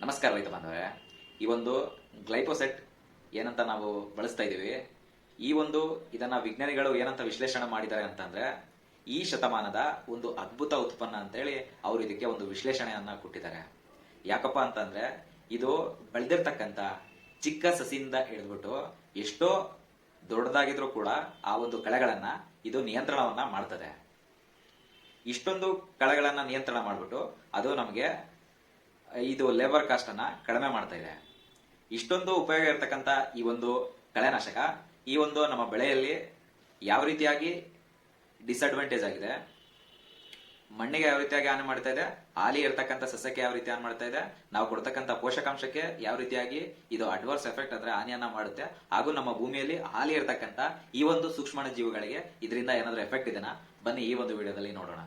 ನಮಸ್ಕಾರ ರೈತ ಬಾಂಧವರೇ. ಈ ಒಂದು ಗ್ಲೈಕೋಸೆಟ್ ಏನಂತ ನಾವು ಬಳಸ್ತಾ ಇದ್ದೀವಿ. ಈ ಒಂದು ಇದನ್ನ ವಿಜ್ಞಾನಿಗಳು ಏನಂತ ವಿಶ್ಲೇಷಣೆ ಮಾಡಿದ್ದಾರೆ ಅಂತಂದ್ರೆ, ಈ ಶತಮಾನದ ಒಂದು ಅದ್ಭುತ ಉತ್ಪನ್ನ ಅಂತೇಳಿ ಅವರು ಇದಕ್ಕೆ ಒಂದು ವಿಶ್ಲೇಷಣೆಯನ್ನ ಕೊಟ್ಟಿದ್ದಾರೆ. ಯಾಕಪ್ಪ ಅಂತಂದ್ರೆ, ಇದು ಬೆಳೆದಿರ್ತಕ್ಕಂಥ ಚಿಕ್ಕ ಸಸಿಯಿಂದ ಹಿಡಿದ್ಬಿಟ್ಟು ಎಷ್ಟೋ ದೊಡ್ಡದಾಗಿದ್ರೂ ಕೂಡ ಆ ಒಂದು ಕಳೆಗಳನ್ನ ಇದು ನಿಯಂತ್ರಣವನ್ನ ಮಾಡ್ತದೆ. ಇಷ್ಟೊಂದು ಕಳೆಗಳನ್ನ ನಿಯಂತ್ರಣ ಮಾಡಿಬಿಟ್ಟು ಅದು ನಮಗೆ ಇದು ಲೇಬರ್ ಕಾಸ್ಟ್ ಅನ್ನ ಕಡಿಮೆ ಮಾಡ್ತಾ ಇದೆ. ಇಷ್ಟೊಂದು ಉಪಯೋಗ ಇರತಕ್ಕಂತ ಈ ಒಂದು ಕಳೆನಾಶಕ, ಈ ಒಂದು ನಮ್ಮ ಬೆಳೆಯಲ್ಲಿ ಯಾವ ರೀತಿಯಾಗಿ ಡಿಸ್ಅಡ್ವಾಂಟೇಜ್ ಆಗಿದೆ, ಮಣ್ಣಿಗೆ ಯಾವ ರೀತಿಯಾಗಿ ಹಾನಿ ಮಾಡ್ತಾ ಇದೆ, ಹಾಲಿ ಇರತಕ್ಕಂತ ಸಸ್ಯಕ್ಕೆ ಯಾವ ರೀತಿ ಹಾನಿ ಮಾಡ್ತಾ ಇದೆ, ನಾವು ಕೊಡ್ತಕ್ಕಂತ ಪೋಷಕಾಂಶಕ್ಕೆ ಯಾವ ರೀತಿಯಾಗಿ ಇದು ಅಡ್ವರ್ಸ್ ಎಫೆಕ್ಟ್ ಅಂದ್ರೆ ಹಾನಿಯನ್ನ ಮಾಡುತ್ತೆ, ಹಾಗೂ ನಮ್ಮ ಭೂಮಿಯಲ್ಲಿ ಹಾಲಿ ಇರತಕ್ಕಂತ ಈ ಒಂದು ಸೂಕ್ಷ್ಮ ಜೀವಿಗಳಿಗೆ ಇದರಿಂದ ಏನಾದ್ರೂ ಎಫೆಕ್ಟ್ ಇದೆನಾ? ಬನ್ನಿ ಈ ಒಂದು ವಿಡಿಯೋದಲ್ಲಿ ನೋಡೋಣ.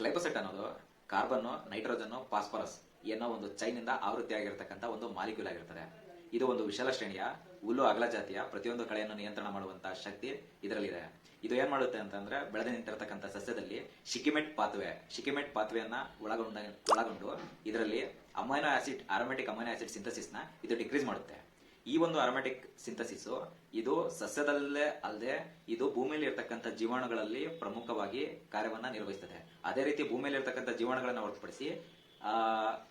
ಗ್ಲೈಕೋಸೆಟ್ ಅನ್ನೋದು ಕಾರ್ಬನ್ ನೈಟ್ರೋಜನ್ ಫಾಸ್ಫರಸ್ ಏನೋ ಒಂದು ಚೈನಿಂದ ಆವೃತ್ತಿಯಾಗಿರ್ತಕ್ಕಂಥ ಒಂದು ಮಾಲಿಕ್ಯೂಲ್ ಆಗಿರ್ತದೆ ಇದು ಒಂದು ವಿಶಾಲ ಶ್ರೇಣಿಯ, ಹುಲ್ಲು ಅಗಲ ಜಾತಿಯ ಪ್ರತಿಯೊಂದು ಕಳೆಯನ್ನು ನಿಯಂತ್ರಣ ಮಾಡುವಂತಹ ಶಕ್ತಿ ಇದರಲ್ಲಿದೆ. ಇದು ಏನ್ ಮಾಡುತ್ತೆ ಅಂತಂದ್ರೆ ಬೆಳೆದ ನಿಂತಿರತಕ್ಕಂಥ ಸಸ್ಯದಲ್ಲಿ ಶಿಕಿಮೆಟ್ ಪಾತ್ವೆ ಶಿಕಿಮೆಟ್ ಪಾತ್ವೆಯನ್ನ ಒಳಗೊಂಡ, ಒಳಗೊಂಡು ಇದರಲ್ಲಿ amino acid aromatic amino acid ಸಿಂಥಸಿಸ್ನ ಇದು ಡಿಕ್ರೀಸ್ ಮಾಡುತ್ತೆ. ಈ ಒಂದು ಅರೋಮೆಟಿಕ್ ಸಿಂಥಸಿಸ್ ಇದು ಸಸ್ಯದಲ್ಲೇ ಅಲ್ಲದೆ ಇದು ಭೂಮಿಯಲ್ಲಿ ಇರತಕ್ಕಂಥ ಜೀವಾಣುಗಳಲ್ಲಿ ಪ್ರಮುಖವಾಗಿ ಕಾರ್ಯವನ್ನ ನಿರ್ವಹಿಸುತ್ತದೆ ಅದೇ ರೀತಿ ಭೂಮಿಯಲ್ಲಿ ಇರತಕ್ಕಂಥ ಜೀವಾಣುಗಳನ್ನ ಹೊರತುಪಡಿಸಿ ಆ,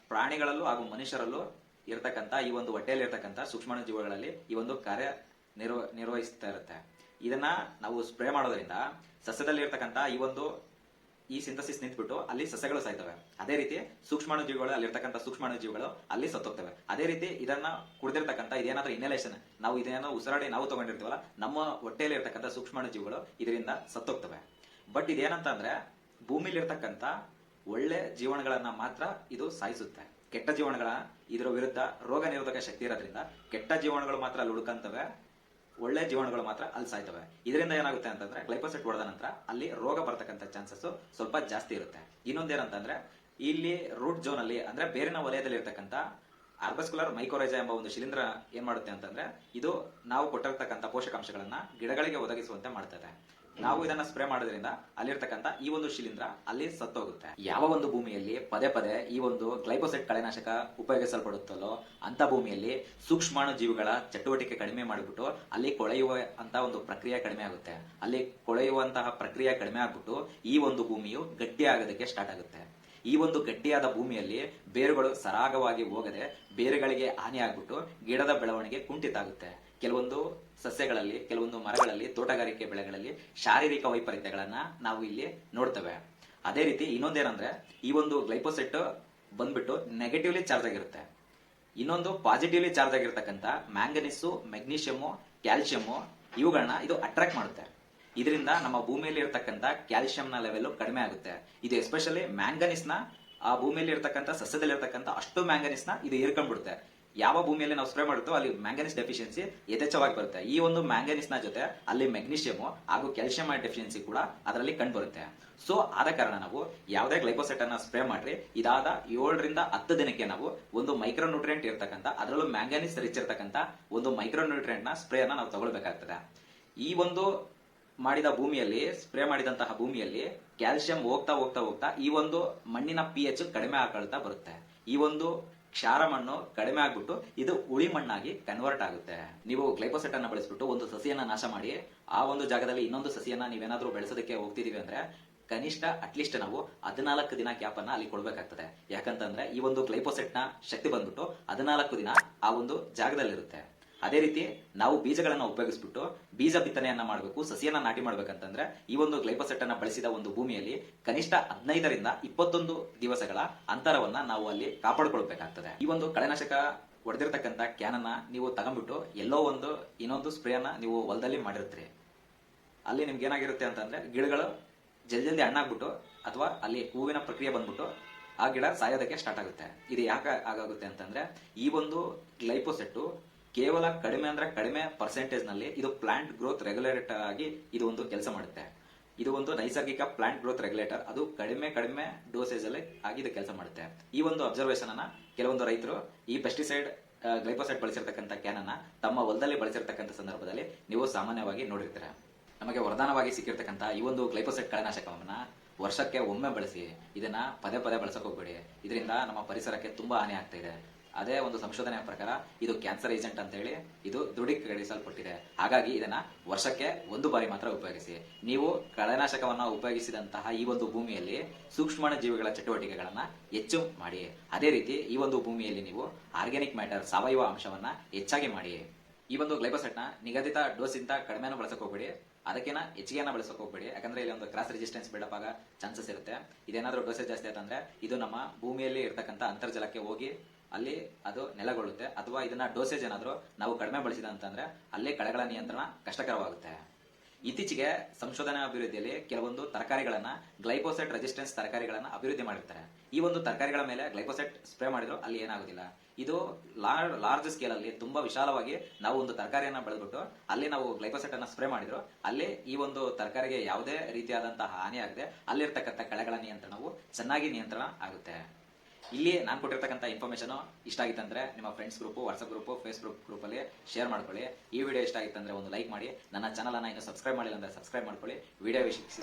ಪ್ರಾಣಿಗಳಲ್ಲೂ ಹಾಗೂ ಮನುಷ್ಯರಲ್ಲೂ ಇರತಕ್ಕಂತ ಈ ಒಂದು ಹೊಟ್ಟೆಯಲ್ಲಿ ಇರತಕ್ಕಂತ ಸೂಕ್ಷ್ಮಾಣು ಜೀವಿಗಳಲ್ಲಿ ಈ ಒಂದು ಕಾರ್ಯ ನಿರ್ವ, ನಿರ್ವಹಿಸ್ತಾ ಇರುತ್ತೆ. ಇದನ್ನ ನಾವು ಸ್ಪ್ರೇ ಮಾಡೋದ್ರಿಂದ ಸಸ್ಯದಲ್ಲಿ ಇರ್ತಕ್ಕಂಥ ಈ ಒಂದು, ಈ ಸಿಂಥಸಿಸ್ ನಿಂತ್ಬಿಟ್ಟು ಅಲ್ಲಿ ಸಸ್ಯಗಳು ಸಾಯ್ತವೆ. ಅದೇ ರೀತಿ ಸೂಕ್ಷ್ಮಾಣು ಜೀವಿಗಳು ಅಲ್ಲಿರ್ತಕ್ಕಂಥ ಸೂಕ್ಷ್ಮಾಣು ಜೀವಿಗಳು ಅಲ್ಲಿ ಸತ್ತೋಗ್ತವೆ. ಅದೇ ರೀತಿ ಇದನ್ನ ಕುಡಿದಿರ್ತಕ್ಕಂಥ ಇದೇನಾದ್ರೂ ಇನ್ಹಲೇಷನ್ ನಾವು ಇದೇನೋ ಉಸಿರಾಡಿ ನಾವು ತಗೊಂಡಿರ್ತೀವಲ್ಲ, ನಮ್ಮ ಹೊಟ್ಟೆಯಲ್ಲಿ ಇರ್ತಕ್ಕಂಥ ಸೂಕ್ಷ್ಮಾಣು ಜೀವಿಗಳು ಇದರಿಂದ ಸತ್ತೋಗ್ತವೆ. ಬಟ್ ಇದೇನಂತ ಅಂದ್ರೆ ಭೂಮಿಲಿ ಇರ್ತಕ್ಕಂಥ ಒಳ್ಳೆ ಜೀವನಗಳನ್ನ ಮಾತ್ರ ಇದು ಸಾಯಿಸುತ್ತೆ. ಕೆಟ್ಟ ಜೀವನಗಳ ಇದರ ವಿರುದ್ಧ ರೋಗ ನಿರೋಧಕ ಶಕ್ತಿ ಇರೋದ್ರಿಂದ ಕೆಟ್ಟ ಜೀವನಗಳು ಮಾತ್ರ ಅಲ್ಲಿ ಉಳ್ಕಂತವೆ ಒಳ್ಳೆ ಜೀವನಗಳು ಮಾತ್ರ ಅಲ್ಲಿ ಸಾಯ್ತವೆ. ಇದರಿಂದ ಏನಾಗುತ್ತೆ ಅಂತಂದ್ರೆ ಗ್ಲೈಪೋಸೆಟ್ ಹೊಡೆದ ನಂತರ ಅಲ್ಲಿ ರೋಗ ಬರ್ತಕ್ಕಂಥ ಚಾನ್ಸಸ್ ಸ್ವಲ್ಪ ಜಾಸ್ತಿ ಇರುತ್ತೆ. ಇನ್ನೊಂದೇನಂತಂದ್ರೆ ಇಲ್ಲಿ ರೂಟ್ ಜೋನ್ ಅಲ್ಲಿ ಅಂದ್ರೆ ಬೇರಿನ ವಲಯದಲ್ಲಿ ಇರತಕ್ಕಂತ ಆರ್ಬಸ್ಕುಲರ್ ಮೈಕೋರೈಜಾ ಎಂಬ ಒಂದು ಶಿಲೀಂಧ್ರ ಏನ್ ಮಾಡುತ್ತೆ ಅಂತಂದ್ರೆ ಇದು ನಾವು ಕೊಟ್ಟಿರ್ತಕ್ಕಂಥ ಪೋಷಕಾಂಶಗಳನ್ನ ಗಿಡಗಳಿಗೆ ಒದಗಿಸುವಂತೆ ಮಾಡ್ತದೆ. ನಾವು ಇದನ್ನ ಸ್ಪ್ರೇ ಮಾಡೋದ್ರಿಂದ ಅಲ್ಲಿರ್ತಕ್ಕಂಥ ಈ ಒಂದು ಶಿಲೀಂಧ್ರ ಅಲ್ಲಿ ಸತ್ತೋಗುತ್ತೆ. ಯಾವ ಒಂದು ಭೂಮಿಯಲ್ಲಿ ಪದೇ ಪದೇ ಈ ಒಂದು ಗ್ಲೈಕೋಸೆಟ್ ಕಳೆನಾಶಕ ಉಪಯೋಗಿಸಲ್ಪಡುತ್ತಲ್ಲೋ ಅಂತ ಭೂಮಿಯಲ್ಲಿ ಸೂಕ್ಷ್ಮಾಣು ಜೀವಿಗಳ ಚಟುವಟಿಕೆ ಕಡಿಮೆ ಮಾಡಿಬಿಟ್ಟು ಅಲ್ಲಿ ಕೊಳೆಯುವ ಅಂತ ಒಂದು ಪ್ರಕ್ರಿಯೆ ಕಡಿಮೆ ಆಗುತ್ತೆ. ಅಲ್ಲಿ ಕೊಳೆಯುವಂತಹ ಪ್ರಕ್ರಿಯೆ ಕಡಿಮೆ ಆಗ್ಬಿಟ್ಟು ಈ ಒಂದು ಭೂಮಿಯು ಗಟ್ಟಿ ಆಗೋದಕ್ಕೆ ಸ್ಟಾರ್ಟ್ ಆಗುತ್ತೆ. ಈ ಒಂದು ಗಟ್ಟಿಯಾದ ಭೂಮಿಯಲ್ಲಿ ಬೇರುಗಳು ಸರಾಗವಾಗಿ ಹೋಗದೆ ಬೇರುಗಳಿಗೆ ಹಾನಿ ಆಗ್ಬಿಟ್ಟು ಗಿಡದ ಬೆಳವಣಿಗೆ ಕುಂಠಿತ ಆಗುತ್ತೆ. ಕೆಲವೊಂದು ಸಸ್ಯಗಳಲ್ಲಿ, ಕೆಲವೊಂದು ಮರಗಳಲ್ಲಿ, ತೋಟಗಾರಿಕೆ ಬೆಳೆಗಳಲ್ಲಿ ಶಾರೀರಿಕ ವೈಪರೀತ್ಯಗಳನ್ನ ನಾವು ಇಲ್ಲಿ ನೋಡ್ತೇವೆ. ಅದೇ ರೀತಿ ಇನ್ನೊಂದೇನಂದ್ರೆ, ಈ ಒಂದು ಗ್ಲೈಪೋಸೆಟ್ ಬಂದ್ಬಿಟ್ಟು ನೆಗೆಟಿವ್ಲಿ ಚಾರ್ಜ್ ಆಗಿರುತ್ತೆ. ಇನ್ನೊಂದು ಪಾಸಿಟಿವ್ಲಿ ಚಾರ್ಜ್ ಆಗಿರ್ತಕ್ಕಂಥ ಮ್ಯಾಂಗನೀಸು ಮೆಗ್ನೀಷಿಯಮು ಕ್ಯಾಲ್ಸಿಯಮು ಇವುಗಳನ್ನ ಇದು ಅಟ್ರಾಕ್ಟ್ ಮಾಡುತ್ತೆ. ಇದರಿಂದ ನಮ್ಮ ಭೂಮಿಯಲ್ಲಿ ಇರತಕ್ಕಂತ ಕ್ಯಾಲ್ಸಿಯಂನ ಲೆವೆಲ್ ಕಡಿಮೆ ಆಗುತ್ತೆ. ಇದು ಎಸ್ಪೆಷಲಿ ಮ್ಯಾಂಗನೀಸ್ನ, ಆ ಭೂಮಿಯಲ್ಲಿ ಇರತಕ್ಕಂತ ಸಸ್ಯದಲ್ಲಿ ಇರತಕ್ಕಂತ ಅಷ್ಟು ಮ್ಯಾಂಗನೀಸ್ನ ಇದು ಹೀರ್ಕೊಂಡ್ಬಿಡುತ್ತೆ ಯಾವ ಭೂಮಿಯಲ್ಲಿ ನಾವು ಸ್ಪ್ರೇ ಮಾಡುತ್ತೋ ಅಲ್ಲಿ ಮ್ಯಾಂಗನೀಸ್ ಡೆಫಿಷಿಯನ್ಸಿ ಯಥೇಚ್ಛವಾಗಿ ಬರುತ್ತೆ. ಈ ಒಂದು ಮ್ಯಾಂಗನೀಸ್ನ ಜೊತೆ ಅಲ್ಲಿ ಮೆಗ್ನೀಷಿಯಮ್ ಹಾಗೂ ಕ್ಯಾಲ್ಸಿಯಂ ಡೆಫಿಷಿಯನ್ಸಿ ಕೂಡ ಅದರಲ್ಲಿ ಕಂಡು ಬರುತ್ತೆ ಸೊ, ಆದ ಕಾರಣ ನಾವು ಯಾವುದೇ ಗ್ಲೈಕೋಸೆಟ್ ಅನ್ನ ಸ್ಪ್ರೇ ಮಾಡ್ರಿ. ಇದಾದ ಏಳರಿಂದ ಹತ್ತು ದಿನಕ್ಕೆ ನಾವು ಒಂದು ಮೈಕ್ರೋ ನ್ಯೂಟ್ರಿಯೆಂಟ್ ಇರ್ತಕ್ಕಂಥ, ಅದರಲ್ಲೂ ಮ್ಯಾಂಗನೀಸ್ ರಿಚ್ ಇರ್ತಕ್ಕಂಥ ಒಂದು ಮೈಕ್ರೋ ನ್ಯೂಟ್ರಿಯೆಂಟ್ನ ಸ್ಪ್ರೇ ಅನ್ನ ನಾವು ತಗೊಳ್ಬೇಕಾಗ್ತದೆ. ಈ ಒಂದು ಮಾಡಿದ ಭೂಮಿಯಲ್ಲಿ, ಸ್ಪ್ರೇ ಮಾಡಿದಂತಹ ಭೂಮಿಯಲ್ಲಿ ಕ್ಯಾಲ್ಸಿಯಂ ಹೋಗ್ತಾ ಹೋಗ್ತಾ ಹೋಗ್ತಾ ಈ ಒಂದು ಮಣ್ಣಿನ ಪಿ ಎಚ್ ಕಡಿಮೆ ಆಗ್ಕೊಳ್ತಾ ಬರುತ್ತೆ. ಈ ಒಂದು ಕ್ಷಾರ ಮಣ್ಣು ಕಡಿಮೆ ಆಗ್ಬಿಟ್ಟು ಇದು ಉಳಿ ಮಣ್ಣಾಗಿ ಕನ್ವರ್ಟ್ ಆಗುತ್ತೆ. ನೀವು ಗ್ಲೈಕೋಸೆಟ್ ಅನ್ನ ಬಳಸ್ಬಿಟ್ಟು ಒಂದು ಸಸಿಯನ್ನ ನಾಶ ಮಾಡಿ, ಆ ಒಂದು ಜಾಗದಲ್ಲಿ ಇನ್ನೊಂದು ಸಸಿಯನ್ನ ನೀವೇನಾದ್ರೂ ಬೆಳೆಸೋದಕ್ಕೆ ಹೋಗ್ತಿದೀವಿ ಅಂದ್ರೆ ಕನಿಷ್ಠ ಅಟ್ಲೀಸ್ಟ್ ನಾವು ಹದಿನಾಲ್ಕು ದಿನ ಗ್ಯಾಪ್ ಅನ್ನ ಅಲ್ಲಿ ಕೊಡ್ಬೇಕಾಗ್ತದೆ. ಯಾಕಂತಂದ್ರೆ ಈ ಒಂದು ಗ್ಲೈಕೋಸೆಟ್ನ ಶಕ್ತಿ ಬಂದ್ಬಿಟ್ಟು ಹದಿನಾಲ್ಕು ದಿನ ಆ ಒಂದು ಜಾಗದಲ್ಲಿರುತ್ತೆ. ಅದೇ ರೀತಿ ನಾವು ಬೀಜಗಳನ್ನ ಉಪಯೋಗಿಸ್ಬಿಟ್ಟು ಬೀಜ ಬಿತ್ತನೆಯನ್ನ ಮಾಡಬೇಕು, ಸಸಿಯನ್ನ ನಾಟಿ ಮಾಡ್ಬೇಕಂತಂದ್ರೆ ಈ ಒಂದು ಗ್ಲೈಪೋಸೆಟ್ ಅನ್ನ ಬಳಸಿದ ಒಂದು ಭೂಮಿಯಲ್ಲಿ ಕನಿಷ್ಠ ಹದಿನೈದರಿಂದ ಇಪ್ಪತ್ತೊಂದು ದಿವಸಗಳ ಅಂತರವನ್ನ ನಾವು ಅಲ್ಲಿ ಕಾಪಾಡಿಕೊಳ್ಬೇಕಾಗ್ತದೆ. ಈ ಒಂದು ಕಳೆನಾಶಕ ಹೊಡೆದಿರ್ತಕ್ಕಂಥ ಕ್ಯಾನ್ ಅನ್ನ ನೀವು ತಗೊಂಡ್ಬಿಟ್ಟು ಎಲ್ಲೋ ಒಂದು ಇನ್ನೊಂದು ಸ್ಪ್ರೇಯನ್ನ ನೀವು ಹೊಲದಲ್ಲಿ ಮಾಡಿರ್ತೀರಿ. ಅಲ್ಲಿ ನಿಮ್ಗೆ ಏನಾಗಿರುತ್ತೆ ಅಂತಂದ್ರೆ ಗಿಡಗಳು ಜಲ್ದಿ ಜಲ್ದಿ ಹಣ್ಣಾಗ್ಬಿಟ್ಟು ಅಥವಾ ಅಲ್ಲಿ ಹೂವಿನ ಪ್ರಕ್ರಿಯೆ ಬಂದ್ಬಿಟ್ಟು ಆ ಗಿಡ ಸಾಯೋದಕ್ಕೆ ಸ್ಟಾರ್ಟ್ ಆಗುತ್ತೆ. ಇದು ಯಾಕೆ ಆಗಾಗುತ್ತೆ ಅಂತಂದ್ರೆ ಈ ಒಂದು ಗ್ಲೈಪೋಸೆಟ್ಟು ಕೇವಲ ಕಡಿಮೆ ಅಂದ್ರೆ ಕಡಿಮೆ ಪರ್ಸೆಂಟೇಜ್ನಲ್ಲಿ ಇದು ಪ್ಲಾಂಟ್ ಗ್ರೋತ್ ರೆಗ್ಯುಲೇಟರ್ ಆಗಿ ಇದು ಒಂದು ಕೆಲಸ ಮಾಡುತ್ತೆ. ಇದು ಒಂದು ನೈಸರ್ಗಿಕ ಪ್ಲಾಂಟ್ ಗ್ರೋತ್ ರೆಗ್ಯುಲೇಟರ್ ಅದು ಕಡಿಮೆ ಕಡಿಮೆ ಡೋಸೇಜ್ ಅಲ್ಲಿ ಆಗಿ ಇದು ಕೆಲಸ ಮಾಡುತ್ತೆ. ಈ ಒಂದು ಅಬ್ಸರ್ವೇಷನ್ ಅನ್ನ ಕೆಲವೊಂದು ರೈತರು ಈ ಪೆಸ್ಟಿಸೈಡ್ ಗ್ಲೈಪೋಸೈಡ್ ಬಳಸಿರ್ತಕ್ಕಂಥ ಕ್ಯಾನ್ ಅನ್ನ ತಮ್ಮ ಹೊಲದಲ್ಲಿ ಬಳಸಿರ್ತಕ್ಕಂಥ ಸಂದರ್ಭದಲ್ಲಿ ನೀವು ಸಾಮಾನ್ಯವಾಗಿ ನೋಡಿರ್ತೀರ. ನಮಗೆ ವರದಾನವಾಗಿ ಸಿಕ್ಕಿರ್ತಕ್ಕಂಥ ಈ ಒಂದು ಗ್ಲೈಪೋಸೈಡ್ ಕಳೆನಾಶಕವನ್ನ ವರ್ಷಕ್ಕೆ ಒಮ್ಮೆ ಬಳಸಿ ಇದನ್ನ ಪದೇ ಪದೇ ಬಳಸಕ್ ಹೋಗ್ಬೇಡಿ. ಇದರಿಂದ ನಮ್ಮ ಪರಿಸರಕ್ಕೆ ತುಂಬಾ ಹಾನಿ ಆಗ್ತಾ ಇದೆ. ಅದೇ ಒಂದು ಸಂಶೋಧನೆಯ ಪ್ರಕಾರ ಇದು ಕ್ಯಾನ್ಸರ್ ಏಜೆಂಟ್ ಅಂತ ಹೇಳಿ ಇದು ದೃಢೀಕರಿಸಲ್ಪಟ್ಟಿದೆ. ಹಾಗಾಗಿ ಇದನ್ನ ವರ್ಷಕ್ಕೆ ಒಂದು ಬಾರಿ ಮಾತ್ರ ಉಪಯೋಗಿಸಿ. ನೀವು ಕಳೆನಾಶಕವನ್ನ ಉಪಯೋಗಿಸಿದಂತಹ ಈ ಒಂದು ಭೂಮಿಯಲ್ಲಿ ಸೂಕ್ಷ್ಮಣ ಜೀವಿಗಳ ಚಟುವಟಿಕೆಗಳನ್ನ ಹೆಚ್ಚು ಮಾಡಿ. ಅದೇ ರೀತಿ ಈ ಒಂದು ಭೂಮಿಯಲ್ಲಿ ನೀವು ಆರ್ಗ್ಯಾನಿಕ್ ಮ್ಯಾಟರ್ ಸಾವಯವ ಅಂಶವನ್ನ ಹೆಚ್ಚಾಗಿ ಮಾಡಿ. ಈ ಒಂದು ಗ್ಲೈಕೋಸೆಟ್ನ ನಿಗದಿತ ಡೋಸ್ ಕಡಿಮೆನೂ ಕಡಿಮೆನ ಬಳಸಕ್ ಹೋಗ್ಬೇಡಿ. ಅದಕ್ಕಿಂತ ಹೆಚ್ಚಿಗೆನ ಬಳಸಕ್ ಹೋಗ್ಬೇಡಿ. ಯಾಕಂದ್ರೆ ಇಲ್ಲಿ ಒಂದು ಕ್ರಾಸ್ ರೆಸಿಸ್ಟೆನ್ಸ್ ಬಿಲ್ಡಪ್ ಆಗ ಚಾನ್ಸಸ್ ಇರುತ್ತೆ. ಇದೇನಾದ್ರೂ ಡೋಸೇಜ್ ಜಾಸ್ತಿ ಆಯ್ತಂದ್ರೆ ಇದು ನಮ್ಮ ಭೂಮಿಯಲ್ಲಿ ಇರತಕ್ಕಂಥ ಅಂತರ್ಜಲಕ್ಕೆ ಹೋಗಿ ಅಲ್ಲಿ ಅದು ನೆಲಗೊಳ್ಳುತ್ತೆ. ಅಥವಾ ಇದನ್ನ ಡೋಸೇಜ್ ಏನಾದರೂ ನಾವು ಕಡಿಮೆ ಬಳಸಿದ ಅಂತಂದ್ರೆ ಅಲ್ಲಿ ಕಳೆಗಳ ನಿಯಂತ್ರಣ ಕಷ್ಟಕರವಾಗುತ್ತೆ. ಇತ್ತೀಚೆಗೆ ಸಂಶೋಧನಾ ಅಭಿವೃದ್ಧಿಯಲ್ಲಿ ಕೆಲವೊಂದು ತರಕಾರಿಗಳನ್ನ ಗ್ಲೈಕೋಸೆಟ್ ರೆಸಿಸ್ಟೆನ್ಸ್ ತರಕಾರಿಗಳನ್ನ ಅಭಿವೃದ್ಧಿ ಮಾಡಿರ್ತಾರೆ. ಈ ಒಂದು ತರಕಾರಿಗಳ ಮೇಲೆ ಗ್ಲೈಕೋಸೆಟ್ ಸ್ಪ್ರೇ ಮಾಡಿದ್ರು ಅಲ್ಲಿ ಏನಾಗುದಿಲ್ಲ. ಇದು ಲಾರ್ಜ್ ಸ್ಕೇಲ್ ಅಲ್ಲಿ ತುಂಬಾ ವಿಶಾಲವಾಗಿ ನಾವು ಒಂದು ತರಕಾರಿಯನ್ನ ಬೆಳೆದ್ಬಿಟ್ಟು ಅಲ್ಲಿ ನಾವು ಗ್ಲೈಕೋಸೆಟ್ ಅನ್ನ ಸ್ಪ್ರೇ ಮಾಡಿದ್ರು, ಅಲ್ಲಿ ಈ ಒಂದು ತರಕಾರಿಗೆ ಯಾವುದೇ ರೀತಿಯಾದಂತಹ ಹಾನಿ ಆಗದೆ ಅಲ್ಲಿರ್ತಕ್ಕಂಥ ಕಳೆಗಳ ನಿಯಂತ್ರಣವು ಚೆನ್ನಾಗಿ ನಿಯಂತ್ರಣ ಆಗುತ್ತೆ. ಇಲ್ಲಿ ನಾನು ಕೊಟ್ಟಿರ್ತಕ್ಕಂಥ ಇನ್ಫಾರ್ಮೇಶನ್ ಇಷ್ಟ ಆಗಿತ್ತಂದ್ರೆ ನಿಮ್ಮ friends group WhatsApp group Facebook group ಅಲ್ಲಿ ಶೇರ್ ಮಾಡ್ಕೊಳ್ಳಿ. ಈ ವಿಡಿಯೋ ಇಷ್ಟ ಆಗಿತ್ತಂದ್ರೆ ಒಂದು ಲೈಕ್ ಮಾಡಿ. ನನ್ನ ಚಾನಲ್ ಅನ್ನ ಇನ್ನು ಸಬ್ಸ್ಕ್ರೈಬ್ ಮಾಡಿಲ್ಲ ಅಂದ್ರೆ ಸಬ್ಸ್ಕ್ರೈಬ್ ಮಾಡ್ಕೊಳ್ಳಿ. ವಿಡಿಯೋ ವೀಕ್ಷಿಸಿ